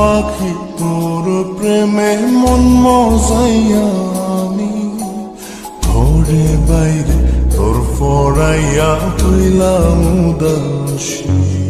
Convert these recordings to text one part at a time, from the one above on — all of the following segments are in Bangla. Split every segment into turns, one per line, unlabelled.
পাখি তোর প্রেমে মন আমি। ঘরে বাইরে তোর ফড়াইয়া
তুইলাম উদাসী।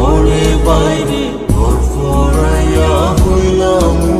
ঘরে বাইরে তোর ফরাইয়া হইলাম।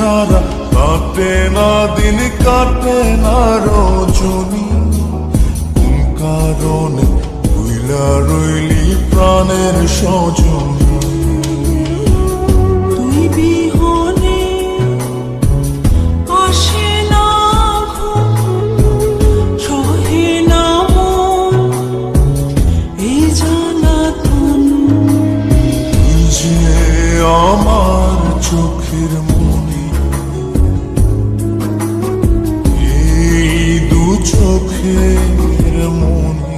ছাড়া কাটে না দিন কাটে না রজনী।
çok yerim onu.